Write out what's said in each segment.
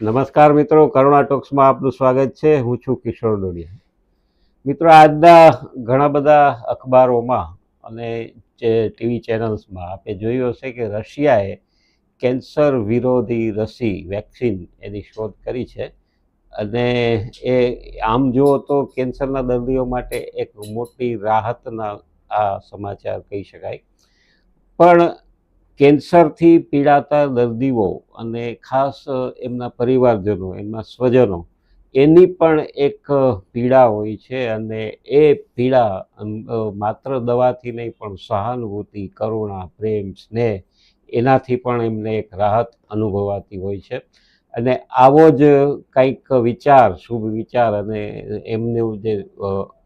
નમસ્કાર મિત્રો, કરુણા ટોક્સમાં આપનું સ્વાગત છે. હું છું કિશોર ડોડિયા. મિત્રો, આજના ઘણા બધા અખબારોમાં અને જે ટીવી ચેનલ્સમાં આપણે જોયું હશે કે રશિયાએ કેન્સર વિરોધી રસી, વેક્સિન એની શોધ કરી છે. અને એ આમ જુઓ તો કેન્સરના દર્દીઓ માટે એક મોટી રાહતના આ સમાચાર કહી શકાય. પણ કેન્સરથી પીડાતા દર્દીઓ અને ખાસ એમના પરિવારજનો, એમના સ્વજનો, એની પણ એક પીડા હોય છે અને એ પીડા માત્ર દવાથી નહીં પણ સહાનુભૂતિ, કરુણા, પ્રેમ, સ્નેહ, એનાથી પણ એમને એક રાહત અનુભવાતી હોય છે. અને આવો જ કંઈક વિચાર, શુભ વિચાર અને એમનું જે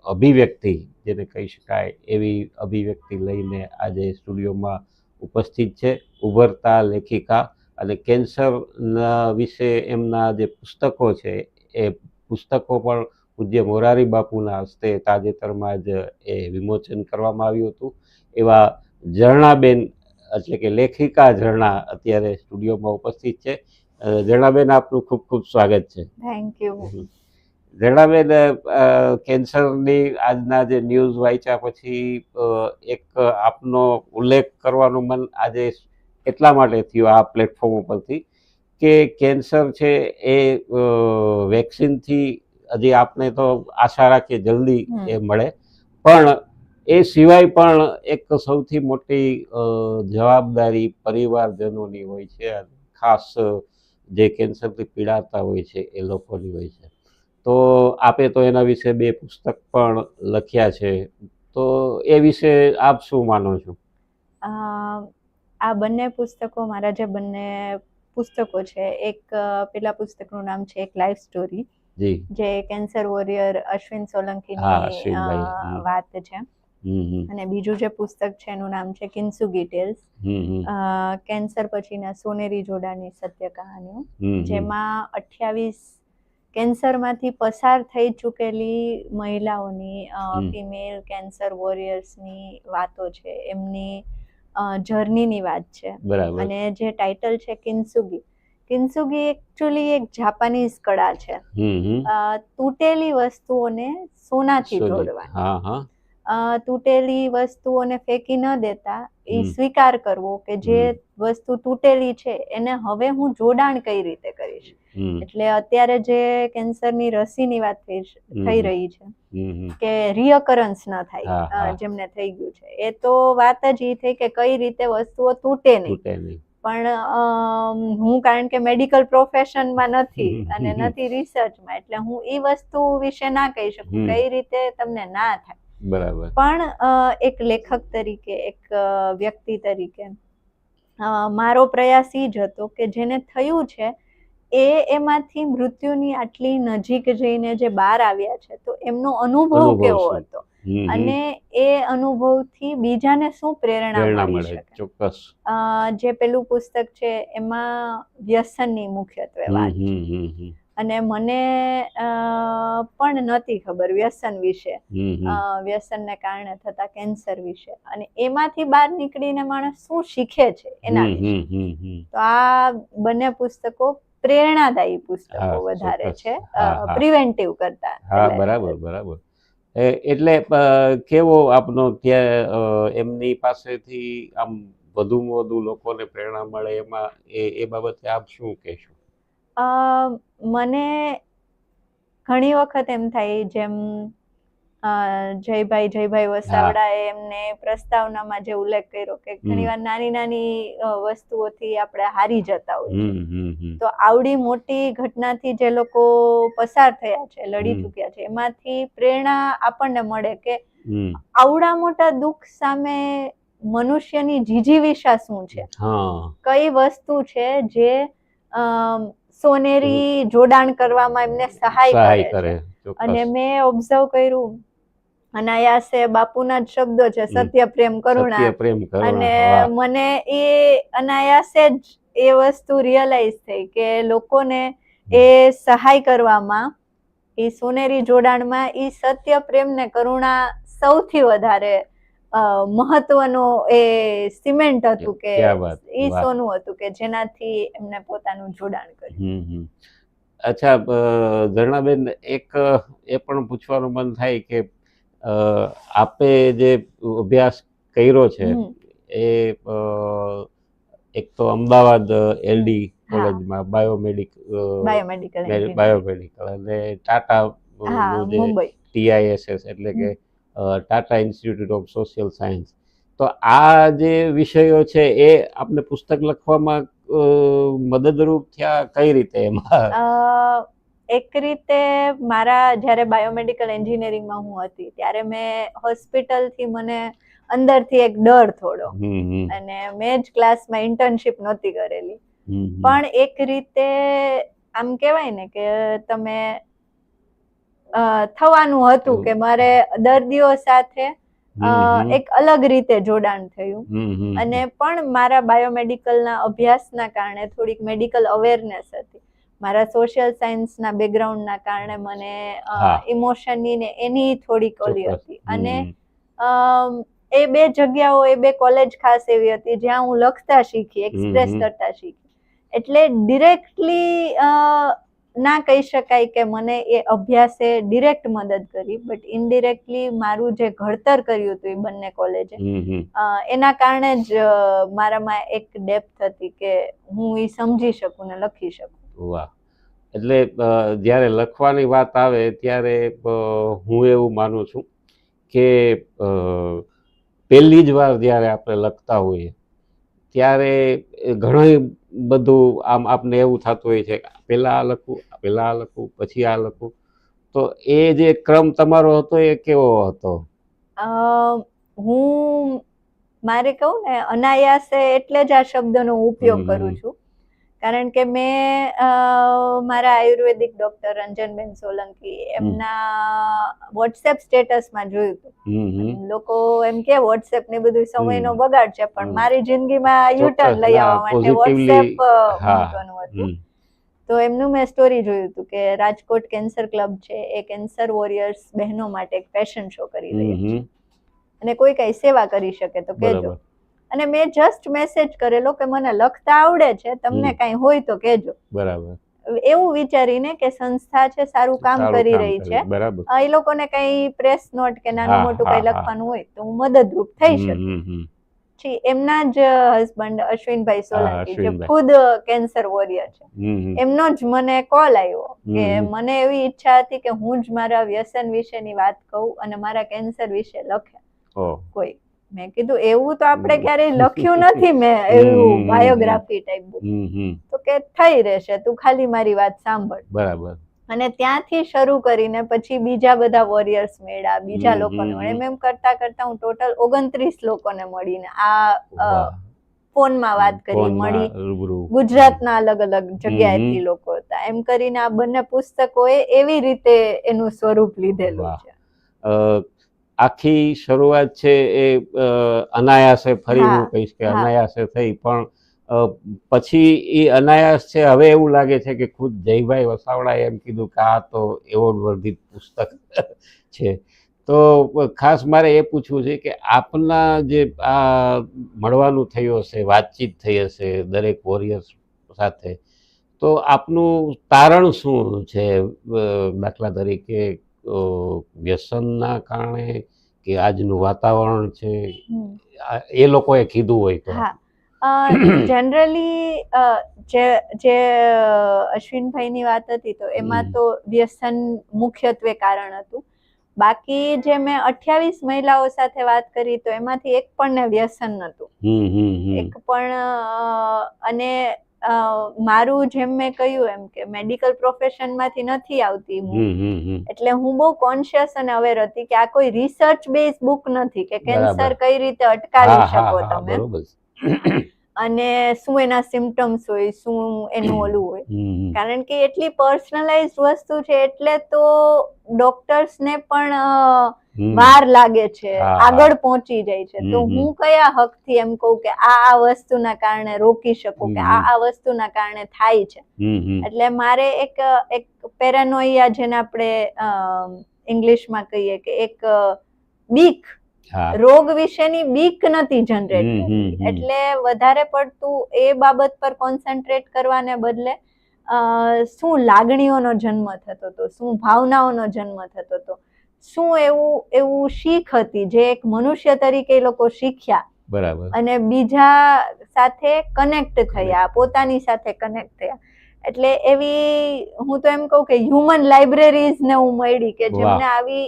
અભિવ્યક્તિ, જેને કહી શકાય, એવી અભિવ્યક્તિ લઈને આજે સ્ટુડિયોમાં ઉપસ્થિત છે. ઉભરતા લેખિકા અને કેન્સરના વિશે એમના જે પુસ્તકો છે એ પુસ્તકો પણ પૂજ્ય મોરારી બાપુના હસ્તે તાજેતરમાં જ એ વિમોચન કરવામાં આવ્યું હતું. એવા ઝરણાબેન એટલે કે લેખિકા ઝરણા અત્યારે સ્ટુડિયોમાં ઉપસ્થિત છે. ઝરણાબેન આપનું ખૂબ ખૂબ સ્વાગત છે. થેન્ક યુ ઝરણાબેન અ, કેન્સરની આજના જે ન્યૂઝ વાંચ્યા પછી એક આપનો ઉલ્લેખ કરવાનું મન આજે એટલા માટે થયું આ પ્લેટફોર્મ ઉપરથી કે કેન્સર છે એ વેક્સિનથી હજી આપને તો આશા રાખીએ જલ્દી એ મળે. પણ એ સિવાય પણ એક સૌથી મોટી જવાબદારી પરિવારજનોની હોય છે ખાસ જે કેન્સરથી પીડાતા હોય છે એ લોકોની હોય છે. તો આપે તો એના વિશે બે પુસ્તક પણ લખ્યા છે. તો એ વિશે આપ શું માનો છો? આ બંને પુસ્તકો મારા જે બંને પુસ્તકો છે એક પેલા પુસ્તકનું નામ છે એક લાઈફ સ્ટોરી જે. કેન્સર વોરિયર અશ્વિન સોલંકીની. વાત છે. અને બીજું જે પુસ્તક છે એનું નામ છે કિન્સુગી ટેલ્સ કેન્સર પછીના સોનેરી જોડાની સત્ય કહાનીઓ. જેમાં અઠ્યાવીસ કેન્સરમાંથી પસાર થઈ ચૂકેલી મહિલાઓની ફિમેલ કેન્સર વોરિયર્સની વાતો છે એમની જર્નીની વાત છે. અને જે ટાઇટલ છે કિન્સુગી કિન્સુગી એકચ્યુઅલી એક જાપાનીઝ કળા છે. તૂટેલી વસ્તુઓને સોનાથી સોની. જોડવાની. તૂટેલી વસ્તુઓને ફેંકી ન દેતા એ સ્વીકાર કરવો કે જે વસ્તુ તૂટેલી છે એને હવે હું જોડાણ કઈ રીતે કરીશ? એટલે અત્યારે જે કેન્સરની રસીની વાત થઈ રહી છે કે રિયકરન્સ ન થાય. જેમને થઈ ગયું છે. એ તો વાત જ એ થઈ કે કઈ રીતે વસ્તુઓ તૂટે નહીં. પણ હું કારણ કે મેડિકલ પ્રોફેશનમાં નથી અને નથી રિસર્ચમાં એટલે હું એ વસ્તુ વિશે ના કહી શકું કઈ રીતે તમને ના થાય. બરાબર. પણ એક લેખક તરીકે એક વ્યક્તિ તરીકે મારો પ્રયાસ એ જ હતો કે જેને થયું છે એ એમાંથી મૃત્યુની આટલી નજીક જઈને જે બહાર આવ્યા છે તો એમનો અનુભવ કેવો હતો. અને એ અનુભવથી બીજાને શું પ્રેરણા મળી શકે? ચોક્કસ. અ, જે પેલું પુસ્તક છે એમાં વ્યસનની મુખ્યત્વે વાત છે. અને મને પણ નહોતી ખબર વ્યસન વિશે. વ્યસનને કારણે થતા કેન્સર વિશે. અને એમાંથી બહાર નીકળીને માણસ શું શીખે છે એના. તો આ બંને પુસ્તકો પ્રેરણાદાયી પુસ્તકો વધારે છે. પ્રિવેન્ટિવ કરતા. હા બરાબર બરાબર. એટલે કેવો આપનો ત્યાં એમની પાસેથી આમ વધુમાં વધુ લોકોને પ્રેરણા મળે એમાં એ બાબતે આપ શું કહેશો? મને ઘણી વખત એમ થાય જેમ જયભાઈ જયભાઈ વસાવડાએ એમને પ્રસ્તાવનામાં જે ઉલ્લેખ કર્યો કે ઘણીવાર નાની નાની વસ્તુઓથી આપણે હારી જતા હોય તો આવડી મોટી ઘટનાથી જે લોકો પસાર થયા છે લડી ચુક્યા છે એમાંથી પ્રેરણા આપણને મળે કે આવડા મોટા દુઃખ સામે મનુષ્યની જીજીવિષા શું છે? કઈ વસ્તુ છે જે સોનેરી જોડાણ કરવામાં એમને સહાય કરે છે. અને મેં ઓબ્ઝર્વ કર્યું અનાયાસે બાપુના જ શબ્દો છે સત્ય પ્રેમ કરુણા. અને મને એ અનાયાસે જ એ વસ્તુ રિયલાઇઝ થઈ કે લોકોને એ સહાય કરવામાં એ સોનેરી જોડાણમાં એ સત્ય પ્રેમ ને કરુણા સૌથી વધારે મહત્વનો એ સિમેન્ટ હતું કે એ સોનું હતું કે જેનાથી એમને પોતાનું જોડાણ કર્યું. અચ્છા ધરણાબેન ઝરણાબેન એક એ પણ પૂછવાનું મન થાય કે આપે જે અભ્યાસ કર્યો છે એ એક તો અમદાવાદ એલડી કોલેજમાં બાયોમેડિક બાયોમેડિકલ બાયોમેડિકલ અને ટાટા ટીઆઈએસએસ એટલે કે Tata institute of social science. તો આ જે વિષયો છે એ આપને પુસ્તક લખવામાં મદદરૂપ થયા કઈ રીતે એમાં? એક રીતે મારા જ્યારે બાયોમેડિકલ એન્જિનિયરિંગમાં હું હતી ત્યારે મેં હોસ્પિટલથી મને અંદરથી એક ડર થોડો. અને મેં જ ક્લાસમાં ઇન્ટર્નશિપ નહોતી કરેલી. પણ એક રીતે આમ કહેવાય ને કે તમે થવાનું હતું કે મારે દર્દીઓ સાથે. એક અલગ રીતે જોડાણ થયું. અને પણ મારા બાયોમેડિકલના અભ્યાસના કારણે થોડીક મેડિકલ અવેરનેસ હતી. મારા સોશિયલ સાયન્સના બેકગ્રાઉન્ડના કારણે મને. ઇમોશનની ને એની થોડીક ઓલી હતી. અને એ બે જગ્યાઓ એ બે કોલેજ ખાસ એવી હતી જ્યાં હું લખતા શીખી એક્સપ્રેસ કરતા શીખી. એટલે ડિરેક્ટલી ના કહી શકાય કે મને એ અભ્યાસે ડિરેક્ટ મદદ કરી બટ ઇનડિરેક્ટલી મારું જે ઘડતર કર્યું હતું એ બંને કોલેજે એના કારણે જ મારામાં એક ડેપ્થ હતી કે હું એ સમજી શકું ને લખી શકું. વાહ. એટલે જ્યારે લખવાની વાત આવે ત્યારે હું એવું માનું છું કે પહેલી જ વાર જ્યારે આપણે લખતા હોઈએ ત્યારે ઘણું બધું આમ આપને એવું થતું હોય છે પહેલાં આ લખું પહેલાં આ લખું પછી આ લખું. તો એ જે ક્રમ તમારો હતો એ કેવો હતો? હું મારે કહું ને અનાયાસે એટલે જ આ શબ્દનો ઉપયોગ કરું છું. કારણ કે મેં મારા આયુર્વેદિક ડોક્ટર રંજનબેન સોલંકી એમના વોટ્સએપ સ્ટેટસમાં જોયું હતું. લોકો એમ કે વોટ્સએપ ને બધું સમયનો બગાડ છે પણ મારી જિંદગીમાં યુટર્ન લઈ આવવા માટે વોટ્સએપ મહત્વનું હતું. તો એમનું મેં સ્ટોરી જોયું હતું કે રાજકોટ કેન્સર ક્લબ છે એ કેન્સર વોરિયર્સ બહેનો માટે એક ફેશન શો કરી રહી છે. અને કોઈ કઈ સેવા કરી શકે તો કહેજો. બરાબર અને મેં જસ્ટ મેસેજ કરેલો કે મને લખતા આવડે છે તમને. કઈ હોય તો કહેજો. બરાબર. એવું વિચારીને કે સંસ્થા છે સારું કામ કરી રહી છે. એ લોકોને કઈ પ્રેસ નોટ કે નાનું મોટું કઈ લખવાનું હોય તો હું મદદરૂપ થઈ શકું. પછી એમના જ હસબન્ડ અશ્વિનભાઈ સોલંકી જે ખુદ કેન્સર વોરિયર છે. એમનો જ મને કોલ આવ્યો કે મને એવી ઈચ્છા હતી કે હું જ મારા વ્યસન વિશેની વાત કહું અને મારા કેન્સર વિશે લખે કોઈ. મેં કીધું એવું તો આપણે. ક્યારેય લખ્યું નથી મેં એવું બાયોગ્રાફી ટાઈપ બુક. તો કે થઈ રહેશે તું ખાલી મારી વાત સાંભળ. બરાબર. અને ત્યાંથી શરૂ કરીને પછી બીજા બધા વોરિયર્સ મેળા બીજા લોકોને મળે. એમ એમ કરતા કરતા હું ટોટલ ઓગણત્રીસ લોકોને મળીને આ ફોનમાં વાત કરી મળી. ગુજરાતના અલગ અલગ જગ્યાએથી લોકો હતા. એમ કરીને આ બંને પુસ્તકોએ એવી રીતે એનું સ્વરૂપ લીધેલું છે. આખી શરૂઆત છે એ અનાયાસે ફરી હું કહીશ કે અનાયાસે થઈ પણ પછી એ અનાયાસ છે હવે એવું લાગે છે કે ખુદ જયભાઈ વસાવડાએ એમ કીધું કે આ તો એવોર્ડ વર્ધિત પુસ્તક છે. તો ખાસ મારે એ પૂછવું છે કે આપના જે આ મળવાનું થયું હશે વાતચીત થઈ હશે દરેક વોરિયર્સ સાથે તો આપનું તારણ શું છે દાખલા તરીકે વ્યસનના કારણે કે આજનું વાતાવરણ છે એ લોકોએ કીધું હોય તો. હા. જનરલી જે જે અશ્વિનભાઈની વાત હતી તો એમાં તો વ્યસન મુખ્યત્વે કારણ હતું. બાકી જે મેં અઠ્યાવીસ મહિલાઓ સાથે વાત કરી તો એમાંથી એક પણ ને વ્યસન હમ એક પણ અને મારું જેમ મેં કહ્યું એમ કે મેડિકલ પ્રોફેશનમાંથી નથી આવતી હું. એટલે હું બહુ કોન્શિયસ અને અવેર હતી કે આ કોઈ રિસર્ચ બેઝ બુક નથી કે કેન્સર કઈ રીતે અટકાવી શકો તમે. અને શું એના સિમ્ટમ્સ હોય શું એનું ઓલું હોય. કારણ કે એટલી પર્સનલાઇઝ વસ્તુ છે એટલે તો ડોક્ટર્સને પણ. વાર લાગે છે આગળ પહોંચી જાય છે. તો. હું કયા હકથી એમ કહું કે આ આ વસ્તુના કારણે રોકી શકું કે આ આ વસ્તુના કારણે થાય છે. એટલે મારે એક એક પેરાનોઇયા જેને આપણે ઇંગ્લિશમાં કહીએ કે એક બીક રોગ વિશેની બીક નથી જનરેટ. એટલે વધારે પડતું એ બાબત પર કોન્સન્ટ્રેટ કરવાને બદલે શું લાગણીઓનો જન્મ થતો હતો શું ભાવનાઓનો જન્મ થતો હતો. શું એવું એવું શીખ હતી જે એક મનુષ્ય તરીકે લોકો શીખ્યા? બરાબર. અને બીજા સાથે કનેક્ટ થયા પોતાની સાથે કનેક્ટ થયા. એટલે એવી હું તો એમ કહું કે હ્યુમન લાઇબ્રેરીઝ ને હું મળી કે જેમને આવી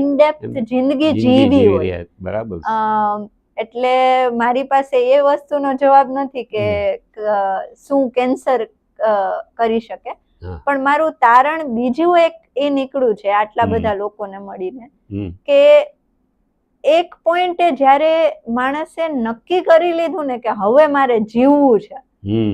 ઇનડેપ્થ જિંદગી જીવી હોય. બરાબર. એટલે મારી પાસે એ વસ્તુનો જવાબ નથી કે શું કેન્સર કરી શકે. પણ મારું તારણ બીજું એક એ નીકળ્યું છે આટલા બધા લોકોને મળીને. કે એક પોઈન્ટે જ્યારે માણસે નક્કી કરી લીધું ને કે હવે મારે જીવવું છે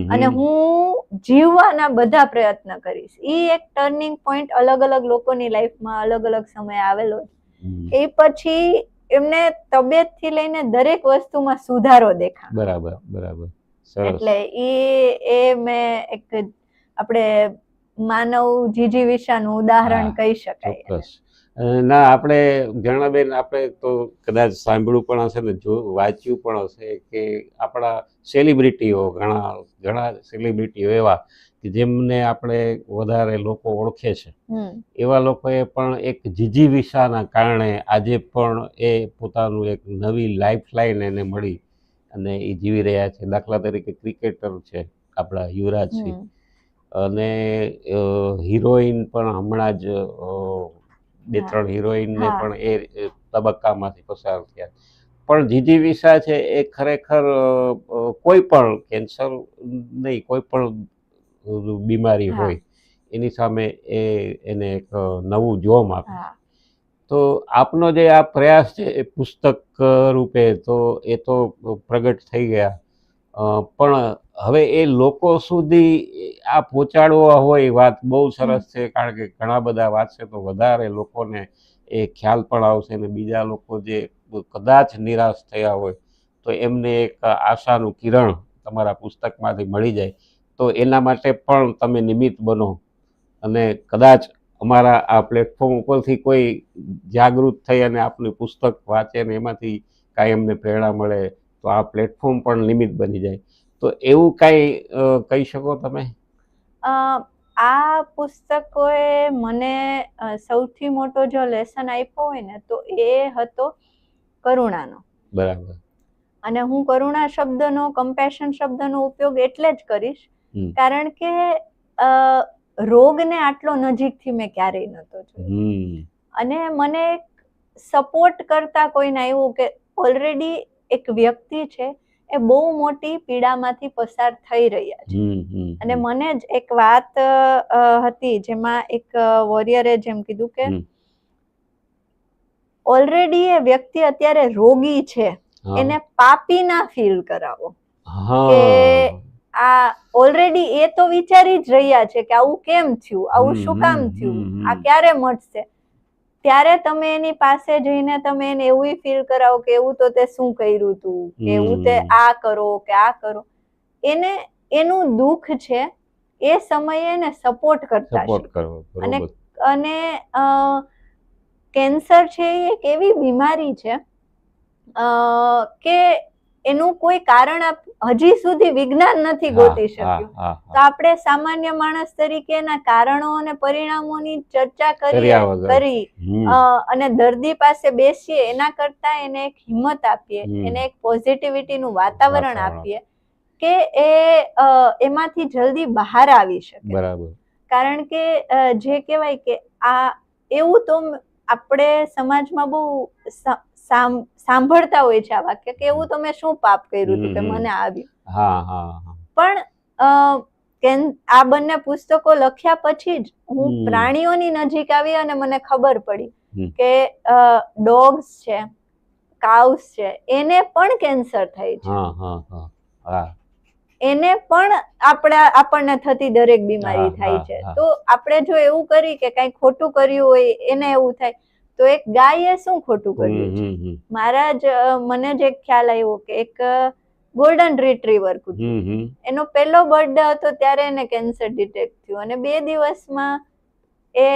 અને હું જીવવાના બધા પ્રયત્ન કરીશ ઈ એક ટર્નિંગ પોઈન્ટ અલગ અલગ લોકોની લાઈફમાં અલગ અલગ સમય આવેલો છે. એ પછી એમને તબિયતથી લઈને દરેક વસ્તુમાં સુધારો દેખા બરાબર બરાબર. એટલે એ એ મેં એક આપણે માનવ જીજીવિષાનું ઉદાહરણ કહી શકાય ના આપણે જણાબેન આપણે તો કદાચ સાંભળ્યું પણ હશે ને જો વાંચ્યું પણ હશે કે આપણા સેલિબ્રિટીઓ ઘણા ઘણા સેલિબ્રિટીઓ એવા કે જેમને આપણે વધારે લોકો ઓળખે છે. એવા લોકોએ પણ એક જીજીવિષાના કારણે આજે પણ એ પોતાનું એક નવી લાઈફ લાઈન એને મળી અને એ જીવી રહ્યા છે. દાખલા તરીકે ક્રિકેટર છે આપણા યુવરાજસિંહ. અને હિરોઈન પણ હમણાં જ બે ત્રણ હિરોઈનને પણ એ તબક્કામાંથી પસાર થયા. પણ જીજી વિસા છે એ ખરેખર કોઈ પણ કેન્સર નહીં કોઈ પણ બીમારી હોય એની સામે એ એને એક નવું જોમ આપે. તો આપનો જે આ પ્રયાસ છે એ પુસ્તક રૂપે તો એ તો પ્રગટ થઈ ગયા. પણ હવે એ લોકો સુધી આ પહોંચાડવા હોય વાત બહુ સરસ છે, કારણ કે ઘણા બધા વાંચશે તો વધારે લોકોને એ ખ્યાલ પણ આવશે અને બીજા લોકો જે કદાચ નિરાશ થયા હોય તો એમને એક આશાનું કિરણ તમારા પુસ્તકમાંથી મળી જાય. તો એના માટે પણ તમે નિમિત્ત બનો અને કદાચ અમારા આ પ્લેટફોર્મ ઉપરથી કોઈ જાગૃત થઈ અને આપનું પુસ્તક વાંચે ને એમાંથી કાંઈ એમને પ્રેરણા મળે તો આ પ્લેટફોર્મ પણ લિમિટ બની જાય. તો એવું કાંઈ કહી શકો તમે? આ પુસ્તકોએ મને સૌથી મોટો જો લેસન આપ્યો હોય ને તો એ હતો કરુણાનો. બરાબર. અને હું કરુણા શબ્દનો કમ્પેશન શબ્દનો ઉપયોગ એટલે જ કરીશ. કારણ કે રોગને આટલો નજીકથી મેં ક્યારેય નહોતો જોયો. અને મને સપોર્ટ કરતા કોઈને આવ્યું કે ઓલરેડી એક વ્યક્તિ છે એ બહુ મોટી પીડામાંથી પસાર થઈ રહ્યા છે. અને મને જ એક વાત હતી જેમાં એક વોરિયરે જેમ કીધું કે ઓલરેડી એ વ્યક્તિ અત્યારે રોગી છે. એને પાપી ના ફીલ કરાવો. કે આ ઓલરેડી એ તો વિચારી જ રહ્યા છે કે આવું કેમ થયું? આવું શું કામ થયું? આ ક્યારે મટશે ત્યારે તમે એની પાસે જઈને તમે એને એવું ફીલ કરાવો કે એવું તો તે શું કર્યું તું? કે એવું તે આ કરો કે આ કરો. એને એનું દુઃખ છે એ સમયે એને સપોર્ટ કરતા અને અને કેન્સર છે એ એક એવી બીમારી છે કે એનું કોઈ કારણ હજી સુધી વિજ્ઞાન નથી ગોતી શક્યું. તો આપણે સામાન્ય માણસ તરીકે એના કારણો અને પરિણામોની ચર્ચા કરી કરી અને દર્દી પાસે બેસીએ એના કરતા એને એક હિંમત આપીએ એને એક પોઝિટિવિટીનું વાતાવરણ વાતાવરણ. આપીએ કે એ એમાંથી જલ્દી બહાર આવી શકે. બરાબર. કારણ કે જે કહેવાય કે આ એવું તો આપણે સમાજમાં બહુ સાંભળતા હોય છે આ વાક્ય કે એવું તો મેં શું પાપ કર્યું હતું કે. મને આવ્યું? પણ આ બંને પુસ્તકો લખ્યા પછી જ હું પ્રાણીઓની નજીક આવી અને મને ખબર પડી. કે ડોગ્સ છે કાઉસ છે એને પણ કેન્સર થાય છે. એને પણ આપણા આપણને થતી દરેક બીમારી થાય છે. તો આપણે જો એવું કરી કે કઈ ખોટું કર્યું હોય એને એવું થાય તો એક ગાયે શું ખોટું કર્યું. મારા જ મને જ ખ્યાલ આવ્યો કે એક ગોલ્ડન રિટ્રીવર કૂતરું. એનો પહેલો બર્થડે હતો ત્યારે એને કેન્સર ડિટેક્ટ થયું અને બે દિવસમાં એ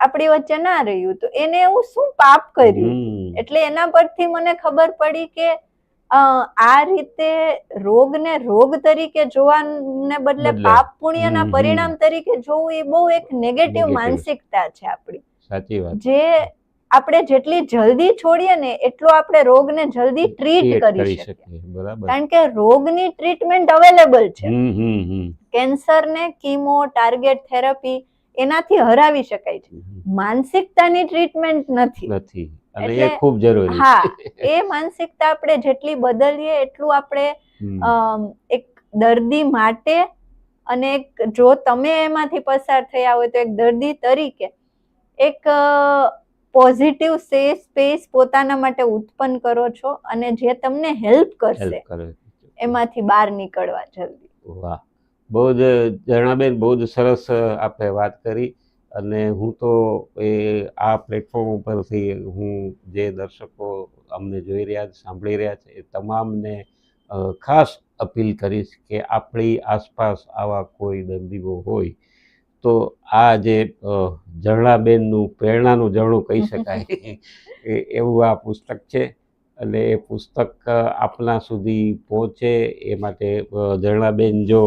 આપણી વચ્ચે ના રહ્યું તો એને એવું શું પાપ કર્યું એટલે એના પરથી મને ખબર પડી કે આ રીતે રોગને રોગ તરીકે જોવાને બદલે બદલે. પાપ પુણ્યના. પરિણામ તરીકે જોવું એ બહુ એક નેગેટિવ માનસિકતા છે આપણી સાચી વાત જે આપણે જેટલી જલ્દી છોડીએ ને એટલું આપણે રોગને જલ્દી ટ્રીટ કરી શકીએ કારણ કે રોગની ટ્રીટમેન્ટ અવેલેબલ છે. કેન્સરને કીમો ટાર્ગેટ થેરપી એનાથી હરાવી શકાય છે. માનસિકતાની ટ્રીટમેન્ટ નથી. નથી. અને એ ખૂબ જરૂરી હા એ માનસિકતા આપણે જેટલી બદલીએ એટલું આપણે. એક દર્દી માટે અને એક જો તમે એમાંથી પસાર થયા હોય તો એક દર્દી તરીકે એક પોઝિટિવ સેફ સ્પેસ પોતાના માટે ઉત્પન્ન કરો છો અને જે તમને હેલ્પ કરશે એમાંથી બહાર નીકળવા જલ્દી. વાહ. બહુ જ જણાબેન બહુ જ સરસ આપણે વાત કરી અને હું તો એ આ પ્લેટફોર્મ ઉપરથી હું જે દર્શકો અમને જોઈ રહ્યા છે સાંભળી રહ્યા છે એ તમામને ખાસ અપીલ કરીશ કે આપણી આસપાસ આવા કોઈ દર્દીઓ હોય તો આ જે ઝરણાબેનનું પ્રેરણાનું ઝરણું કહી શકાય. એવું આ પુસ્તક છે અને એ પુસ્તક આપના સુધી પહોંચે એ માટે ઝરણાબેન જો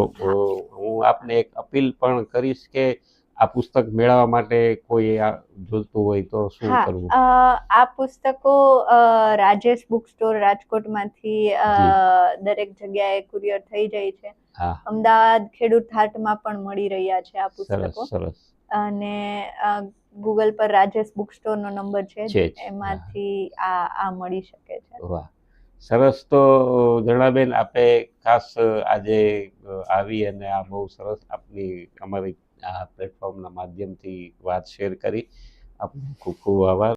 હું આપને એક અપીલ પણ કરીશ કે આ પુસ્તક મેળવવા માટે કોઈ જોતું હોય તો શું કરવું? આ પુસ્તકો રાજેશ બુક સ્ટોર રાજકોટમાંથી દરેક જગ્યાએ કુરિયર થઈ જાય છે. અમદાવાદ ખેડૂત હાટમાં પણ મળી રહ્યા છે આ પુસ્તકો. સરસ. અને ગૂગલ પર રાજેશ બુક સ્ટોર નો નંબર છે છે એમાંથી આ આ મળી શકે છે. વાહ. સરસ તો જણાબેન આપે ખાસ આજે આવી અને આ બહુ સરસ આપની અમારી આ પ્લેટફોર્મના માધ્યમથી વાત શેર કરી. આપનો ખૂબ ખૂબ આભાર.